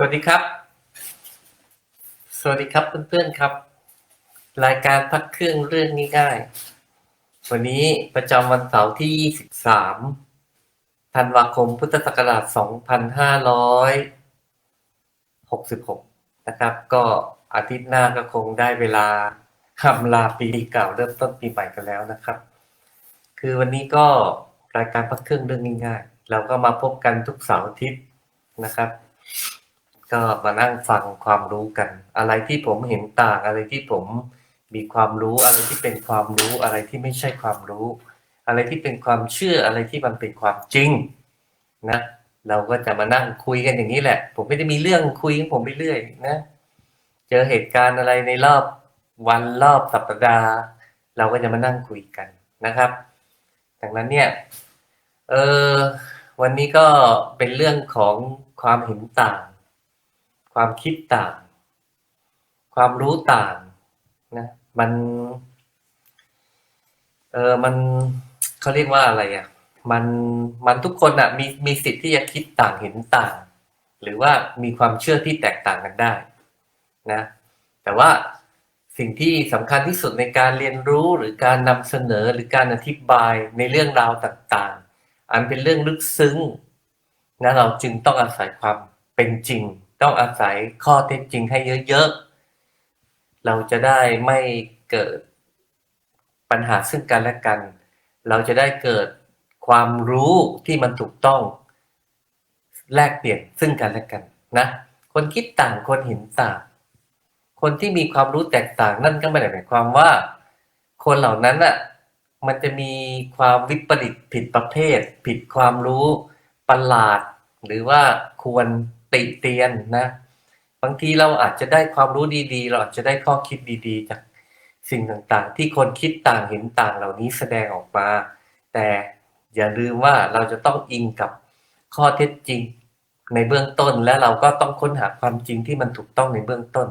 สวัสดีครับ สวัสดีครับเพื่อนๆครับ รายการพักเครื่องเรื่องง่ายๆวันนี้ประจำวันเสาร์ที่ 23 ธันวาคมพุทธศักราช 2566 นะครับ ก็อาทิตย์หน้าก็คงได้เวลาคำลาปีเก่าเริ่มต้นปีใหม่กันแล้วนะครับ คือวันนี้ก็รายการพักเครื่องเรื่องง่ายๆ เราก็มาพบกันทุกเสาร์อาทิตย์นะครับ ก็มานั่งฟังความรู้กัน อะไรที่ผมเห็นต่างอะไรที่ผมมีความรู้อะไรที่เป็นความรู้อะไรที่ไม่ใช่ความรู้ อะไรที่เป็นความเชื่ออะไรที่มันเป็นความจริงนะเราก็จะมานั่งคุยกันอย่างนี้แหละ ผมไม่ได้มีเรื่องคุยของผมไปเรื่อยนะเจอเหตุการณ์อะไรในรอบวันรอบสัปดาห์ เราก็จะมานั่งคุยกันนะครับดังนั้นเนี่ยเออวันนี้ก็เป็นเรื่องของความเห็นต่าง ความคิดต่าง ความรู้ต่างนะมันเออมันเขาเรียกว่าอะไรอะมันมันทุกคนอะมีมีสิทธิ์ที่จะคิดต่างเห็นต่าง หรือว่ามีความเชื่อที่แตกต่างกันได้นะแต่ว่าสิ่งที่สำคัญที่สุดในการเรียนรู้หรือการนำเสนอหรือการอธิบายในเรื่องราวต่างๆ อันเป็นเรื่องลึกซึ้งนะเราจึงต้องอาศัยความเป็นจริง ต้องอาศัยข้อเท็จจริงให้เยอะๆ เราจะได้ไม่เกิดปัญหาซึ่งกันและกัน เราจะได้เกิดความรู้ที่มันถูกต้อง แลกเปลี่ยนซึ่งกันและกันนะ คนคิดต่างคนเห็นต่าง คนที่มีความรู้แตกต่างนั่นก็ไม่ได้หมายความว่า คนเหล่านั้นอะมันจะมีความวิปริตผิดประเภท ผิดความรู้ประหลาด หรือว่าควร ติเตียนนะ บางทีเราอาจจะได้ความรู้ดีๆ เราอาจจะได้ข้อคิดดีๆ จากสิ่งต่างๆ ที่คนคิดต่างเห็นต่างเหล่านี้แสดงออกมา แต่อย่าลืมว่าเราจะต้องอิงกับข้อเท็จจริงในเบื้องต้นและเราก็ต้องค้นหาความจริงที่มันถูกต้องในเบื้องต้น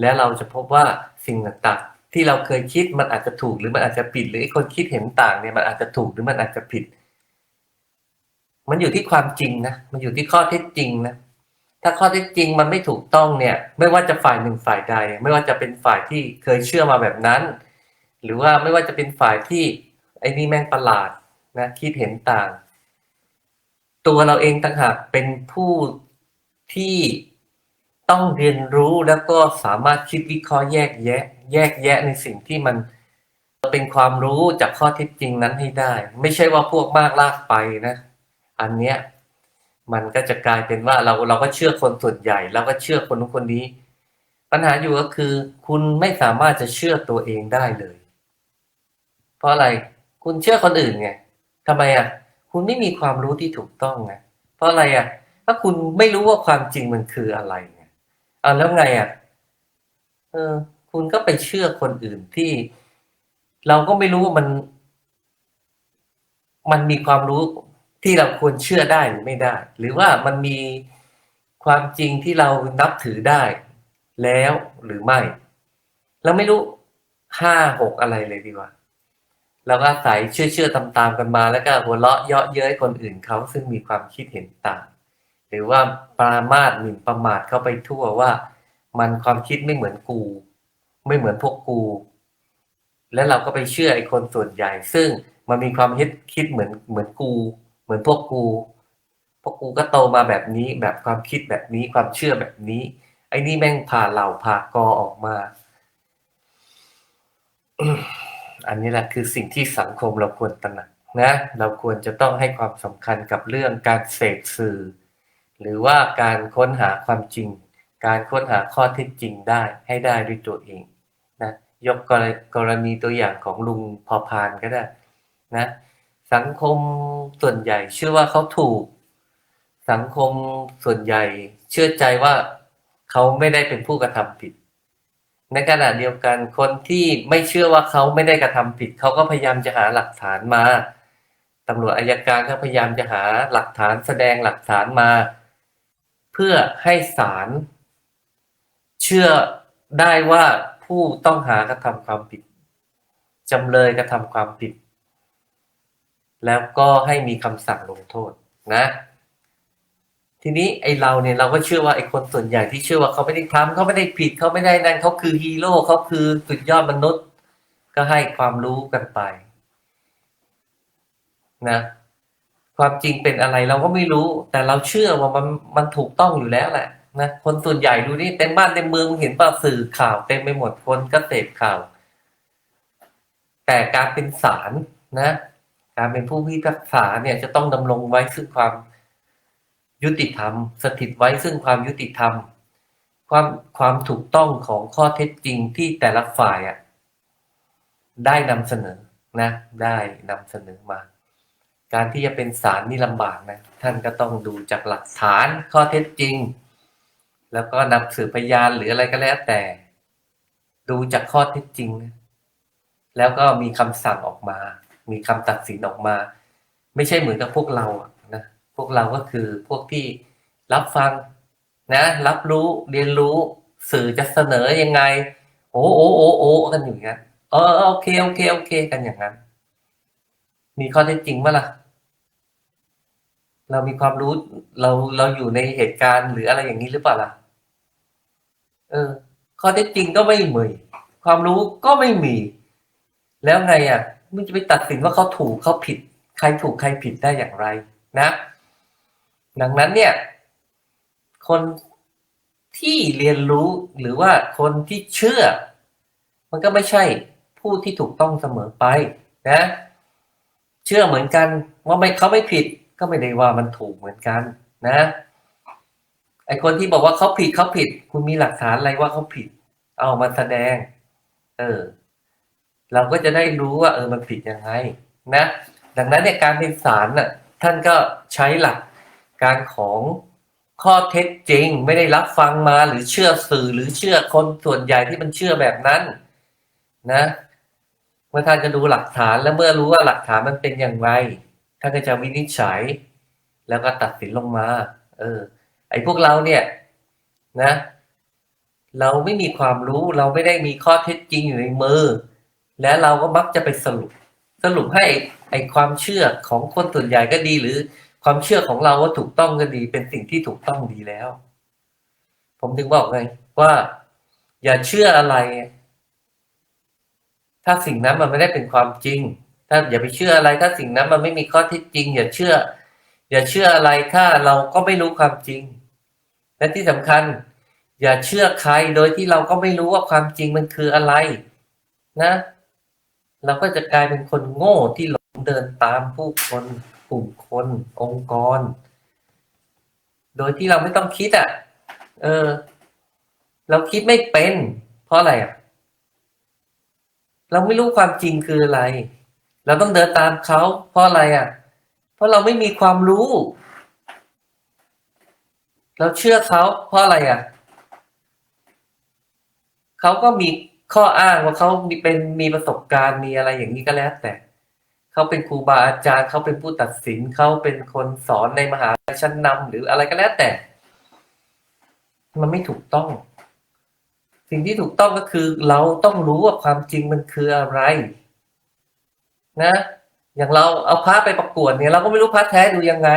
และเราจะพบว่าสิ่งต่างๆ ที่เราเคยคิดมันอาจจะถูกหรือมันอาจจะผิด หรือคนคิดเห็นต่างเนี่ยมันอาจจะถูกหรือมันอาจจะผิด มันอยู่ที่ความจริงนะมันอยู่ที่ข้อเท็จจริงนะ ถ้าข้อเท็จจริงมันไม่ถูกต้องเนี่ย ไม่ว่าจะฝ่ายหนึ่งฝ่ายใด ไม่ว่าจะเป็นฝ่ายที่เคยเชื่อมาแบบนั้น หรือว่าไม่ว่าจะเป็นฝ่ายที่ไอ้นี่แม่งประหลาดนะคิดเห็นต่าง ตัวเราเองต่างหากเป็นผู้ที่ต้องเรียนรู้แล้วก็สามารถคิดวิเคราะห์แยกแยะ แยกแยะในสิ่งที่มันเป็นความรู้จากข้อเท็จจริงนั้นให้ได้ ไม่ใช่ว่าพวกมากลากไปนะ อันเนี้ย มันก็จะกลายเป็นว่าเราเราก็เชื่อคนส่วนใหญ่เราก็เชื่อคนนู้นคนนี้ ปัญหาอยู่ก็คือ คุณไม่สามารถจะเชื่อตัวเองได้เลย เพราะอะไรคุณเชื่อคนอื่นไงทำไมอะ คุณไม่มีความรู้ที่ถูกต้องไงเพราะอะไรอะ ถ้าคุณไม่รู้ว่าความจริงมันคืออะไรไงอ่าแล้วไงอะเออ คุณก็ไปเชื่อคนอื่นที่ เราก็ไม่รู้ว่ามัน มันมีความรู้ ที่เราควรเชื่อได้หรือไม่ได้ หรือว่ามันมีความจริงที่เรานับถือได้ แล้วหรือไม่ เราไม่รู้ห้าหกอะไรเลยดีกว่า เราก็ใส่เชื่อเชื่อตามตามๆกันมา แล้วก็หัวเราะเยาะเย้ยคนอื่นเขาซึ่งมีความคิดเห็นต่าง หรือว่าปรามาสหมิ่นประมาทเข้าไปทั่วว่า มันความคิดไม่เหมือนกู ไม่เหมือนพวกกู แล้วเราก็ไปเชื่อไอ้คนส่วนใหญ่ ซึ่งมันมีความคิดคิดเหมือนเหมือนกู มือนพวกกูพวกกูก็โตมาแบบนี้ แบบความคิดแบบนี้ความเชื่อแบบนี้ ไอ้นี่แม่งผ่าเหล่าผ่ากอออกมา อันนี้แหละคือสิ่งที่สังคมเราควรตระหนักนะ เราควรจะต้องให้ความสำคัญกับเรื่องการเสพสื่อ หรือว่าการค้นหาความจริง การค้นหาข้อเท็จจริงได้ให้ได้ด้วยตัวเองนะยกกรกรณีตัวอย่างของลุงพอพานก็ได้นะ สังคมส่วนใหญ่ เชื่อว่าเขาถูก สังคมส่วนใหญ่ เชื่อใจว่าเขาไม่ได้เป็นผู้กระทำผิด ในขณะเดียวกันคนที่ไม่เชื่อว่าเขาไม่ได้กระทำผิด เขาก็พยายามจะหาหลักฐานมาตำรวจอายการก็พยายามจะหาหลักฐานแสดงหลักฐานมา เพื่อให้ศาลเชื่อได้ว่าผู้ต้องหากระทำความผิดจำเลยกระทำความผิด แล้วก็ให้มีคำสั่งลงโทษนะ ทีนี้ไอเราเนี่ยเราก็เชื่อว่าไอคนส่วนใหญ่ที่เชื่อว่าเขาไม่ได้ทำเขาไม่ได้ผิดเขาไม่ได้นั่นเขาคือฮีโร่เขาคือสุดยอดมนุษย์ ก็ให้ความรู้กันไป นะความจริงเป็นอะไรเราก็ไม่รู้ แต่เราเชื่อว่ามันมันถูกต้องอยู่แล้วแหละนะคนส่วนใหญ่ดูนี่เต็มบ้านเต็มเมืองเห็นป่ะสื่อข่าวเต็มไปหมดคนก็เสพข่าว แต่การเป็นศาลนะ การเป็นผู้พิพากษาเนี่ยจะต้องดำรงไว้ซึ่งความยุติธรรม สถิตไว้ซึ่งความยุติธรรม ความความถูกต้องของข้อเท็จจริงที่แต่ละฝ่ายอะได้นำเสนอนะ ได้นำเสนอมา การที่จะเป็นศาลนี่ลำบากนะ ท่านก็ต้องดูจากหลักฐานข้อเท็จจริง แล้วก็นำสืบพยานหรืออะไรก็แล้วแต่ ดูจากข้อเท็จจริงนะแล้วก็มีคำสั่งออกมา มีคำตัดสินออกมา ไม่ใช่เหมือนกับพวกเรานะพวกเราก็คือพวกที่รับฟังนะรับรู้เรียนรู้สื่อจะเสนอยังไง โอ้โอ้โอ้โอ้กันอย่างนั้นเออโอเคโอเคโอเค กันอย่างนั้น มีข้อเท็จจริงไหมล่ะ เรามีความรู้เราเราอยู่ในเหตุการณ์หรืออะไรอย่างนี้หรือเปล่าล่ะเออ ข้อเท็จจริงก็ไม่มีความรู้ก็ไม่มี แล้วไงอะ มันจะไปตัดสินว่าเขาถูกเขาผิด ใครถูกใครผิดได้อย่างไรนะ ดังนั้นเนี่ย คนที่เรียนรู้หรือว่าคนที่เชื่อ มันก็ไม่ใช่ผู้ที่ถูกต้องเสมอไปนะ เชื่อเหมือนกันว่าไม่เขาไม่ผิดก็ไม่ได้ว่ามันถูกเหมือนกันนะไอคนที่บอกว่าเขาผิดเขาผิด คุณมีหลักฐานอะไรว่าเขาผิด เอามาแสดง เออ เราก็จะได้รู้ว่าเออมันผิดยังไงนะดังนั้นเนี่ยการเป็นศาลน่ะท่านก็ใช้หลักการของข้อเท็จจริง ไม่ได้รับฟังมาหรือเชื่อสื่อหรือเชื่อคนส่วนใหญ่ที่มันเชื่อแบบนั้นนะเมื่อท่านจะดูหลักฐานแล้วเมื่อรู้ว่าหลักฐานมันเป็นอย่างไรท่านก็จะวินิจฉัย แล้วก็ตัดสินลงมา เออ ไอ้พวกเราเนี่ยนะ เราไม่มีความรู้เราไม่ได้มีข้อเท็จจริงอยู่ในมือ และเราก็มักจะไปสรุป สรุปให้ไอความเชื่อของคนส่วนใหญ่ก็ดีหรือความเชื่อของเราว่าถูกต้องก็ดีเป็นสิ่งที่ถูกต้องดีแล้ว ผมถึงบอกไงว่า อย่าเชื่ออะไร ถ้าสิ่งนั้นมันไม่ได้เป็นความจริง ถ้าอย่าไปเชื่ออะไร ถ้าสิ่งนั้นมันไม่มีข้อเท็จจริง อย่าเชื่อ อย่าเชื่ออะไรถ้าเราก็ไม่รู้ความจริง และที่สำคัญ อย่าเชื่อใครโดยที่เราก็ไม่รู้ว่าความจริงมันคืออะไร นะ เราก็จะกลายเป็นคนโง่ที่หลงเดินตามผู้คนกลุ่มคนองค์กร โดยที่เราไม่ต้องคิดอะ เออ เราคิดไม่เป็น เพราะอะไรอะ เราไม่รู้ความจริงคืออะไร เราต้องเดินตามเขาเพราะอะไรอะ เพราะเราไม่มีความรู้ เราเชื่อเขาเพราะอะไรอะ เขาก็มี ข้ออ้างว่าเขามีเป็นมีประสบการณ์มีอะไรอย่างนี้ก็แล้ว แต่เขาเป็นครูบาอาจารย์เขาเป็นผู้ตัดสินเขาเป็นคนสอนในมหาลัยชั้นนำหรืออะไรก็แล้วแต่ มันไม่ถูกต้อง สิ่งที่ถูกต้องก็คือ เราต้องรู้ว่าความจริงมันคืออะไร นะ อย่างเราเอาพระไปประกวดเนี่ย เราก็ไม่รู้พระแท้ดูยังไง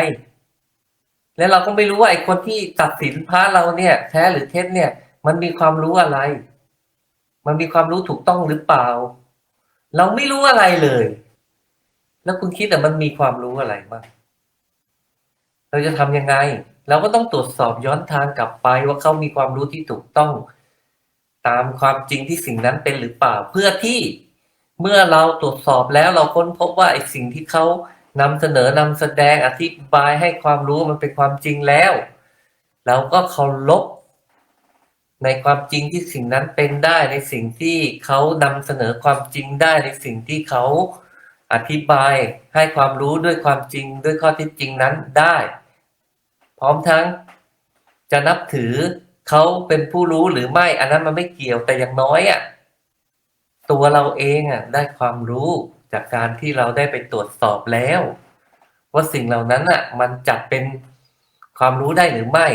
และเราก็ไม่รู้ว่าไอ้คนที่ตัดสินพระเราเนี่ย แท้หรือเท็จเนี่ย มันมีความรู้อะไร มันมีความรู้ถูกต้องหรือเปล่า เราไม่รู้อะไรเลย แล้วคุณคิดว่ามันมีความรู้อะไรบ้างเราจะทำยังไง เราก็ต้องตรวจสอบย้อนทางกลับไปว่าเขามีความรู้ที่ถูกต้อง ตามความจริงที่สิ่งนั้นเป็นหรือเปล่า เพื่อที่เมื่อเราตรวจสอบแล้วเราค้นพบว่าไอ้สิ่งที่เขานำเสนอนำแสดงอธิบายให้ความรู้มันเป็นความจริงแล้ว เราก็เคารพ ในความจริงที่สิ่งนั้นเป็นได้ในสิ่งที่เขานำเสนอความจริงได้ในสิ่งที่เขาอธิบายให้ความรู้ด้วยความจริงด้วยข้อเท็จจริงนั้นได้ พร้อมทั้งจะนับถือเขาเป็นผู้รู้หรือไม่ อันนั้นมันไม่เกี่ยวแต่อย่างน้อยอะตัวเราเองอะได้ความรู้จากการที่เราได้ไปตรวจสอบแล้ว ว่าสิ่งเหล่านั้นอะมันจัดเป็นความรู้ได้หรือไม่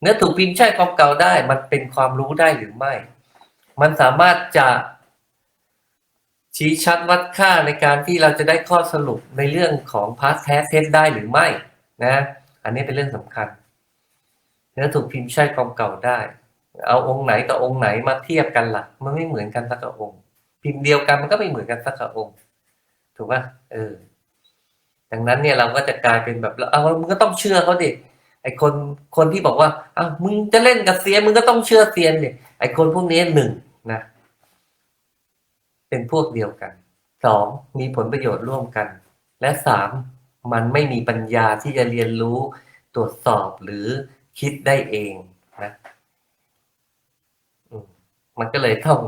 เนื้อถูกพิมพ์ใช่ความเก่าได้ มันเป็นความรู้ได้หรือไม่ มันสามารถจะชี้ชัดวัดค่าในการที่เราจะได้ข้อสรุปในเรื่องของพาสแท้เท็จได้หรือไม่นะ อันนี้เป็นเรื่องสำคัญ เนื้อถูกพิมพ์ใช่ความเก่าได้ เอาองค์ไหนกับองค์ไหนมาเทียบกันล่ะ มันไม่เหมือนกันสักองค์ พิมพ์เดียวกันมันก็ไม่เหมือนกันสักองค์ ถูกป่ะเออดังนั้นเนี่ยเราก็จะกลายเป็นแบบเอามึงก็ต้องเชื่อเขาดิ ไอคนคนที่บอกว่าอ้าวมึงจะเล่นกับเซียนมึงก็ต้องเชื่อเซียนดิไอคนพวกนี้หนึ่งนะเป็นพวกเดียวกันสองมีผลประโยชน์ร่วมกัน และสามมันไม่มีปัญญาที่จะเรียนรู้ตรวจสอบหรือคิดได้เองนะมมันก็เลยต้อง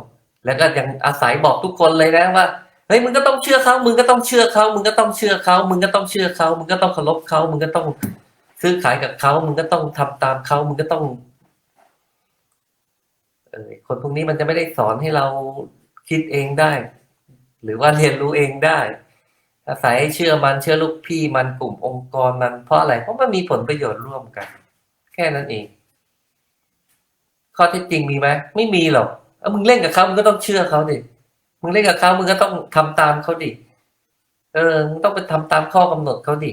แล้วก็ยังอาศัยบอกทุกคนเลยนะว่าเฮ้ยมึงก็ต้องเชื่อเขามึงก็ต้องเชื่อเขามึงก็ต้องเชื่อเขามึงก็ต้องเชื่อเขามึงก็ต้องเคารพเขามึงก็ต้อง ซื้อขายกับเขามึงก็ต้องทำตามเขามึงก็ต้องเออคนพวกนี้มันจะไม่ได้สอนให้เราคิดเองได้ หรือว่าเรียนรู้เองได้อาศัยเชื่อมันเชื่อลูกพี่มันกลุ่มองค์กรมันเพราะอะไรเพราะมันมีผลประโยชน์ร่วมกัน แค่นั้นเอง ข้อเท็จจริงมีไหมไม่มีหรอกเอามึงเล่นกับเขามึงก็ต้องเชื่อเขาดิมึงเล่นกับเขามึงก็ต้องทำตามเขาดิเออมึงต้องไปทำตามข้อกำหนดเขาดิ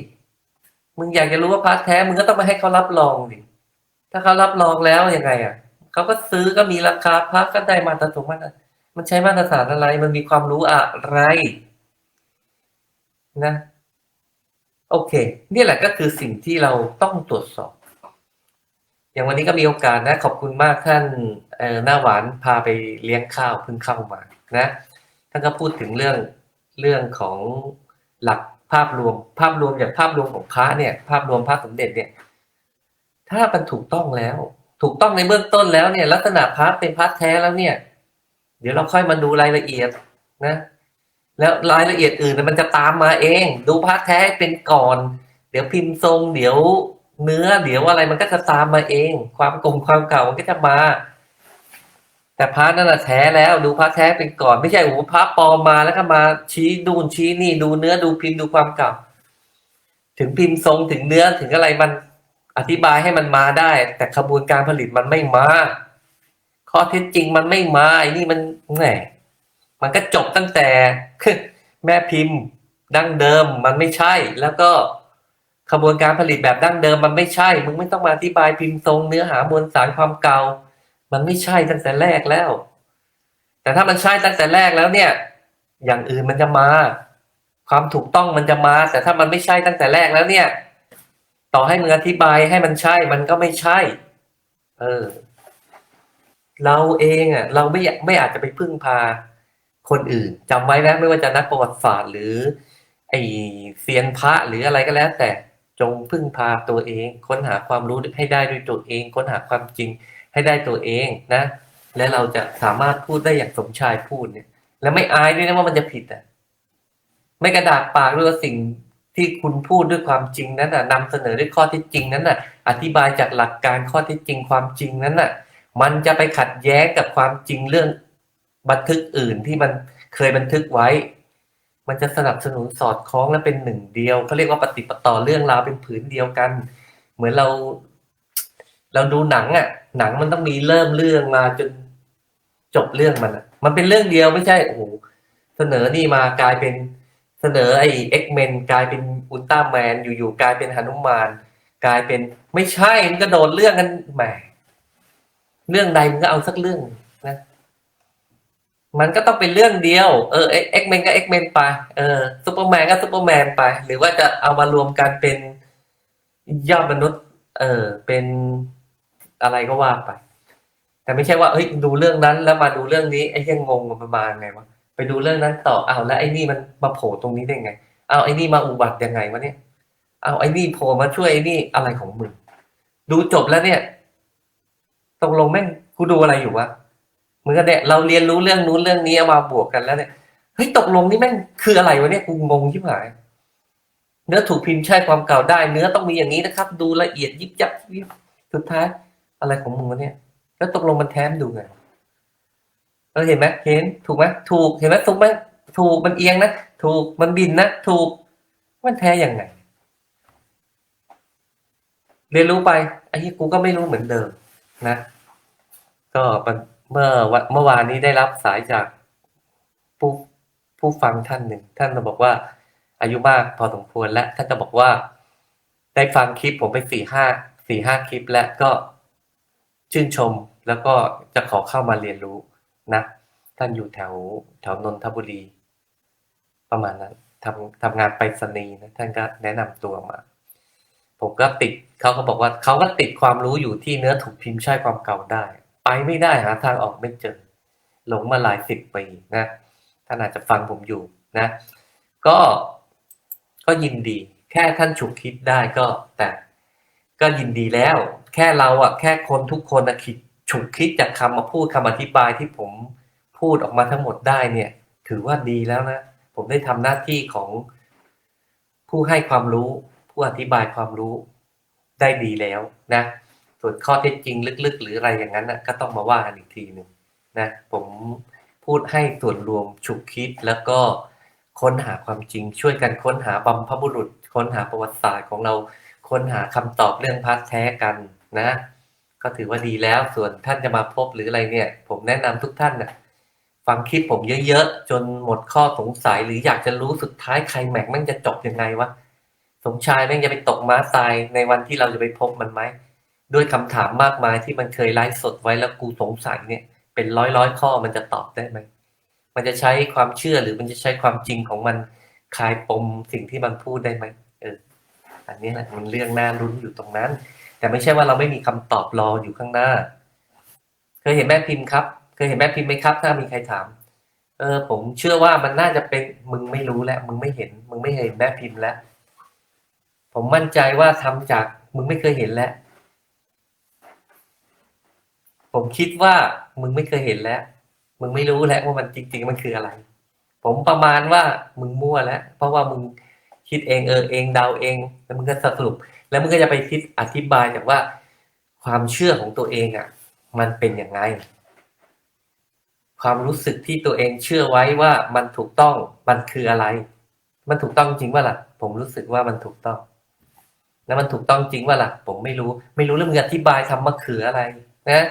มึงอยากจะรู้ว่าพระแท้ มึงก็ต้องไปให้เขารับรองดิถ้าเขารับรองแล้วยังไง อะเขาก็ซื้อก็มีราคาพระก็ได้มาตรฐานมาตรมันใช้มาตรฐานอะไร มันมีความรู้อะไร นะ โอเค นี่แหละก็คือสิ่งที่เราต้องตรวจสอบ อย่างวันนี้ก็มีโอกาสนะ ขอบคุณมากท่านหน้าหวานพาไปเลี้ยงข้าวเพิ่งเข้ามา นะท่านก็พูดถึงเรื่องเรื่องของหลัก ภาพรวม ภาพรวมอย่างภาพรวมของพระเนี่ย ภาพรวมพระสมเด็จเนี่ย ถ้ามันถูกต้องแล้ว ถูกต้องในเบื้องต้นแล้วเนี่ย ลักษณะพระเป็นพระแท้แล้วเนี่ย เดี๋ยวเราค่อยมาดูรายละเอียดนะ แล้วรายละเอียดอื่นมันจะตามมาเอง ดูพระแท้เป็นก่อน เดี๋ยวพิมพ์ทรง เดี๋ยวเนื้อ เดี๋ยวอะไรมันก็จะตามมาเอง ความกลมความเก่ามันก็จะมา แต่พระนั่นแหะแท้แล้วดูพระแท้เป็นก่อน ไม่ใช่โอ้พระปลอมมาแล้วก็มาชี้ดูนชี้นี่ดูเนื้อดูพิมพ์ดูความเก่า ถึงพิมพ์ทรงถึงเนื้อถึงอะไรมันอธิบายให้มันมาได้ แต่ขบวนการผลิตมันไม่มา ข้อเท็จจริงมันไม่มาไอ้นี่มันแหมมันก็จบตั้งแต่แม่พิมพ์ดั้งเดิมมันไม่ใช่ แล้วก็ขบวนการผลิตแบบดั้งเดิมมันไม่ใช่ มึงไม่ต้องมาอธิบายพิมพ์ทรงเนื้อหามวลสารความเก่า มันไม่ใช่ตั้งแต่แรกแล้ว แต่ถ้ามันใช่ตั้งแต่แรกแล้วเนี่ย อย่างอื่นมันจะมา ความถูกต้องมันจะมา แต่ถ้ามันไม่ใช่ตั้งแต่แรกแล้วเนี่ย ต่อให้มึงอธิบายให้มันใช่มันก็ไม่ใช่ เออ เราเองอะ เราไม่ไม่อาจจะไปพึ่งพาคนอื่นจำไว้นะไม่ว่าจะนักประวัติศาสตร์หรือ ไอเซียนพระหรืออะไรก็แล้ว แต่จงพึ่งพาตัวเอง ค้นหาความรู้ให้ได้ด้วยตัวเอง ค้นหาความจริง ให้ได้ตัวเองนะ และเราจะสามารถพูดได้อย่างสมชายพูดเนี่ย และไม่อายด้วยนะว่ามันจะผิดอะไม่กระดากปากด้วยว่าสิ่งที่คุณพูดด้วยความจริงนั้นน่ะนำเสนอด้วยข้อเท็จจริงนั้นน่ะ อธิบายจากหลักการข้อเท็จจริงความจริงนั้นน่ะ มันจะไปขัดแย้งกับความจริงเรื่องบันทึกอื่นที่มันเคยบันทึกไว้ มันจะสนับสนุนสอดคล้องและเป็นหนึ่งเดียวเขาเรียกว่าปฏิปต่อเรื่องราวเป็นผืนเดียวกัน เหมือนเรา เราดูหนังอะ หนังมันต้องมีเริ่มเรื่องมาจนจบเรื่องมันอะ มันเป็นเรื่องเดียวไม่ใช่โอ้โหเสนอนี่มากลายเป็นเสนอไอ้เอ็กเมนกลายเป็นอุลตร้าแมนอยู่ๆกลายเป็นหนุมาน กลายเป็นไม่ใช่มันก็โดนเรื่องกันแหมเรื่องใดมันก็เอาสักเรื่องนะ มันก็ต้องเป็นเรื่องเดียว เออเอ็กเมนก็เอ็กเมนไปเออซูเปอร์แมนก็ซูเปอร์แมนไป หรือว่าจะเอามารวมกันเป็นยอดมนุษย์ เออเป็น อะไรก็ว่าไป แต่ไม่ใช่ว่าเฮ้ยดูเรื่องนั้นแล้วมาดูเรื่องนี้ไอ้ยังงงมันมาไงวะไปดูเรื่องนั้นต่ออ้าวแล้วไอ้นี่มันมาโผล่ตรงนี้ได้ไงอ้าวไอ้นี่มาอุบัติยังไงวะเนี่ยอ้าวไอ้นี่โผล่มาช่วยไอ้นี่อะไรของมึงดูจบแล้วเนี่ยตกลงแม่งกูดูอะไรอยู่วะมึงก็เนี่ยเราเรียนรู้เรื่องนู้นเรื่องนี้เอามาบวกกันแล้วเนี่ยเฮ้ยตกลงนี่แม่งคืออะไรวะเนี่ยกูงงชิบหายเนื้อถูกพิมพ์ใช่ความเก่าได้ เนื้อต้องมีอย่างนี้นะครับ ดูละเอียดยิบยับยิบสุดท้าย อะไรของมึงวะเนี่ย แล้วตกลงมันแท้มดูไงเออเห็นไหมเห็นถูกไหมถูกเห็นไหมถูกไหมถูกมันเอียงนะถูกมันบินนะถูกมันแท้ยังไง เรียนรู้ไปไอ้ที่กูก็ไม่รู้เหมือนเดิมนะ ก็เมื่อวันเมื่อวานนี้ได้รับสายจากผู้ผู้ฟังท่านหนึ่ง ท่านก็บอกว่า อายุมากพอสมควรและท่านก็บอกว่า ได้ฟังคลิปผมไปสี่ห้าสี่ห้าคลิป แล้วก็ ชื่นชมแล้วก็จะขอเข้ามาเรียนรู้นะ ท่านอยู่แถวแถวนนทบุรี ประมาณนั้นทำทำงานไปรษณีย์นะท่านก็แนะนำตัวมา ผมก็ติดเขาก็บอกว่าเขาก็ติดความรู้อยู่ที่เนื้อถูกพิมพ์ใช่ความเก่าได้ ไปไม่ได้หาทางออกไม่เจอหลงมาหลายสิบปีนะท่านอาจจะฟังผมอยู่นะ ก็ก็ยินดี แค่ท่านฉุกคิดได้ก็แต่ ก็ยินดีแล้ว แค่เราอะแค่คนทุกคนอะคิดฉุกคิดจากคำมาพูดคำอธิบายที่ผมพูดออกมาทั้งหมดได้เนี่ย ถือว่าดีแล้วนะ ผมได้ทำหน้าที่ของผู้ให้ความรู้ ผู้อธิบายความรู้ได้ดีแล้วนะ ส่วนข้อเท็จจริงลึกๆ หรืออะไรอย่างนั้นนะก็ต้องมาว่ากันอีกทีหนึ่งนะผมพูดให้ส่วนรวมฉุกคิดแล้วก็ค้นหาความจริง ช่วยกันค้นหาบัมพบุรุษ ค้นหาประวัติศาสตร์ของเรา ค้นหาคำตอบเรื่องพัดแท้กันนะ ก็ถือว่าดีแล้วส่วนท่านจะมาพบหรืออะไรเนี่ย ผมแนะนำทุกท่านนะฟังคลิปผมเยอะๆ จนหมดข้อสงสัยหรืออยากจะรู้สุดท้ายใครแม็กมันจะจบยังไงวะสมชายแม่งจะไปตกม้าตายในวันที่เราจะไปพบมันไหมด้วยคำถามมากมายที่มันเคยไลฟ์สดไว้แล้วกูสงสัยเนี่ย เป็นร้อยร้อยๆข้อมันจะตอบได้ไหมมันจะใช้ความเชื่อหรือมันจะใช้ความจริงของมันคลายปมสิ่งที่มันพูดได้ไหม อันนี้แหละมันเรื่องน่ารุ้นอยู่ตรงนั้น แต่ไม่ใช่ว่าเราไม่มีคำตอบรออยู่ข้างหน้า เคยเห็นแม่พิมพ์ครับ เคยเห็นแม่พิมพ์ไหมครับ ถ้ามีใครถาม เออ ผมเชื่อว่ามันน่าจะเป็นมึงไม่รู้แล้วมึงไม่เห็น มึงไม่เห็นแม่พิมพ์แล้ว ผมมั่นใจว่าทำจากมึงไม่เคยเห็นแล้วผมคิดว่ามึงไม่เคยเห็นแล้ว มึงไม่รู้แล้วว่ามันจริง ๆ มันคืออะไร ผมประมาณว่ามึงมั่วแล้ว เพราะว่ามึง คิดเองเออเองเดาเอง แล้วมึงก็สรุป แล้วมึงก็จะไปคิดอธิบายจากว่า ความเชื่อของตัวเองอะ มันเป็นยังไงความรู้สึกที่ตัวเองเชื่อไว้ว่ามันถูกต้องมันคืออะไร มันถูกต้องจริงว่าล่ะ ผมรู้สึกว่ามันถูกต้อง แล้วมันถูกต้องจริงว่าล่ะ ผมไม่รู้ ไม่รู้แล้วมึงอธิบายทำมะเขืออะไร นะ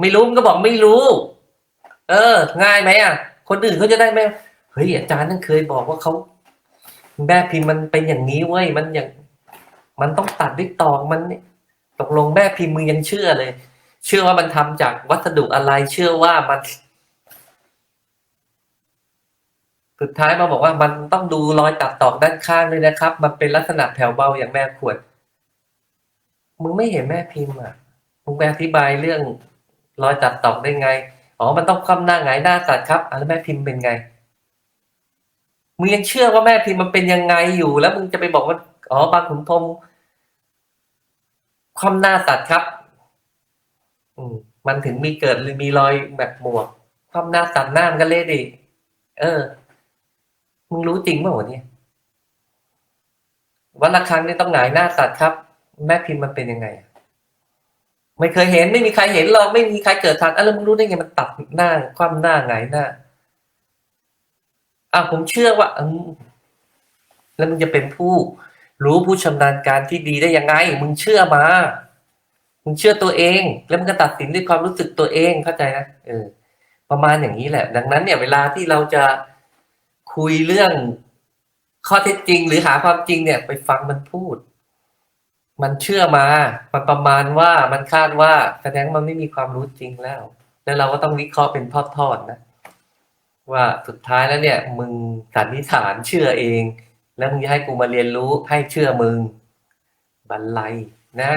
ไม่รู้มึงก็บอกไม่รู้ เออ ง่ายไหมอะ คนอื่นเขาจะได้ไหมเฮ้ยอาจารย์นั่นเคยบอกว่าเขา แม่พิมพ์มันเป็นอย่างนี้เว้ยมันอย่าง มันต้องตัดด้วยตอกมันเนี่ยตกลงแม่พิมพ์มึงยังเชื่อเลย เชื่อว่ามันทำจากวัสดุอะไรเชื่อว่ามัน สุดท้ายมาบอกว่ามันต้องดูรอยตัดตอกด้านข้างด้วยนะครับ มันเป็นลักษณะแผ่วเบาอย่างแม่ขวดมึงไม่เห็นแม่พิมพ์อะมึงไปอธิบายเรื่องรอยตัดตอกได้ไง อ๋อ มันต้องคว่ำหน้าหงายหน้าตัดครับอะแล้วแม่พิมพ์เป็นไง มึงยังเชื่อว่าแม่พิมพ์มันเป็นยังไงอยู่ แล้วมึงจะไปบอกว่าอ๋อบางขุนพรมคว่ำหน้าตัดครับ อืมมันถึงมีเกิดหรือมีรอยแบบหมวก คว่ำหน้าตัดหน้ามันก็เละดิเออ มึงรู้จริงเปล่าวะเนี่ยวันละครั้งนี่ต้องหงายหน้าตัดครับ แม่พิมพ์มันเป็นยังไง ไม่เคยเห็น ไม่มีใครเห็นหรอกไม่มีใครเกิดทันอะแล้วมึงรู้ได้ไงมันตัดหน้า คว่ำหน้าหงายหน้า อะผมเชื่อว่าอืมแล้วมึงจะเป็นผู้รู้ผู้ชำนาญการที่ดีได้ยังไง มึงเชื่อมา มึงเชื่อตัวเอง แล้วมึงก็ตัดสินด้วยความรู้สึกตัวเองเข้าใจนะเออ ประมาณอย่างนี้แหละ ดังนั้นเนี่ย เวลาที่เราจะคุยเรื่องข้อเท็จจริง หรือหาความจริงเนี่ย ไปฟังมันพูด มันเชื่อมา มันประมาณว่ามันคาดว่าแสดงมันไม่มีความรู้จริงแล้ว แล้วเราก็ต้องวิเคราะห์เป็นทอดๆนะ ว่าสุดท้ายแล้วเนี่ย มึงสันนิษฐานเชื่อเอง แล้วมึงจะให้กูมาเรียนรู้ให้เชื่อมึง บันไลนะ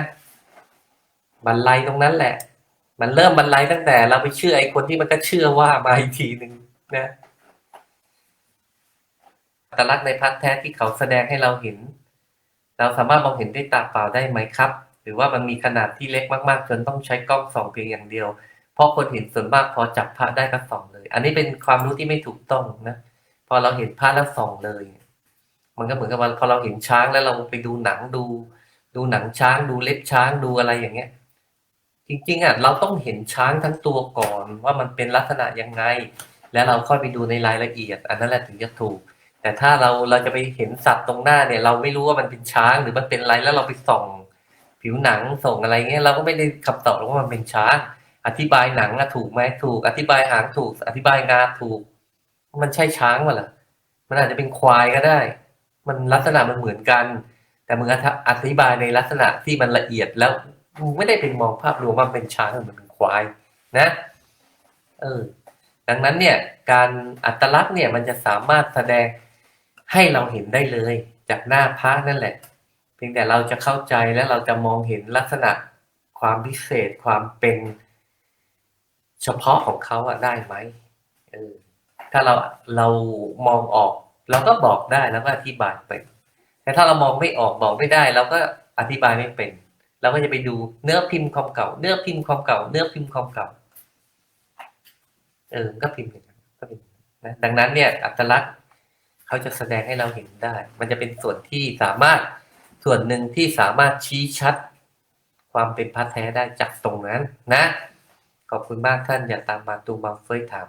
บันไลตรงนั้นแหละ มันเริ่มบันไลตั้งแต่ เราไปเชื่อไอ้คนที่มันก็เชื่อว่ามาอีกทีหนึ่งนะอัตลักษณ์ในพัดแท้ที่เขาแสดงให้เราเห็น เราสามารถมองเห็นด้วยตาเปล่าได้ไหมครับ หรือว่ามันมีขนาดที่เล็กมากๆจนต้องใช้กล้องส่องเพียงอย่างเดียว เพราะคนเห็นส่วนมากพอจับพระได้ก็ส่องเลย อันนี้เป็นความรู้ที่ไม่ถูกต้องนะ พอเราเห็นพระแล้วส่องเลย มันก็เหมือนกับว่าพอเราเห็นช้างแล้วเราไปดูหนังดู ดูหนังช้างดูเล็บช้างดูอะไรอย่างเงี้ย จริงๆอะเราต้องเห็นช้างทั้งตัวก่อนว่ามันเป็นลักษณะยังไง แล้วเราค่อยไปดูในรายละเอียด อันนั้นแหละถึงจะถูก แต่ถ้าเราเราจะไปเห็นสัตว์ตรงหน้าเนี่ย เราไม่รู้ว่ามันเป็นช้างหรือมันเป็นอะไรแล้วเราไปส่อง ผิวหนังส่องอะไรเงี้ยเราก็ไม่ได้คำตอบหรอว่ามันเป็นช้าง อธิบายหนังอะถูกไหมถูก อธิบายหางถูก อธิบายงาถูก มันใช่ช้างวะล่ะมันอาจจะเป็นควายก็ได้ มันลักษณะมันเหมือนกัน แต่มึงอธิอธิบายในลักษณะที่มันละเอียดแล้วมึงไม่ได้เป็นมองภาพรวมว่าเป็นช้างหรือมันเป็นควายนะเออดังนั้นเนี่ยการอัตลักษณ์เนี่ยมันจะสามารถแสดงให้เราเห็นได้เลย จากหน้าพระนั่นแหละ เพียงแต่เราจะเข้าใจและเราจะมองเห็นลักษณะความพิเศษความเป็น เฉพาะของเขาอะได้ไหมเออถ้าเราเรามองออกเราก็บอกได้แล้วก็อธิบายเป็น แต่ถ้าเรามองไม่ออกบอกไม่ได้เราก็อธิบายไม่เป็น เราก็จะไปดูเนื้อพิมพ์ความเก่า เนื้อพิมพ์ความเก่า เนื้อพิมพ์ความเก่า เออ ก็พิมพ์อย่างนั้นก็เป็นนะดังนั้นเนี่ยอัตลักษณ์เขาจะแสดงให้เราเห็นได้ มันจะเป็นส่วนที่สามารถส่วนหนึ่งที่สามารถชี้ชัด ความเป็นพระแท้ได้จากตรงนั้นนะ ขอบคุณมากท่าน อย่าตามมาตูมาเฟยถาม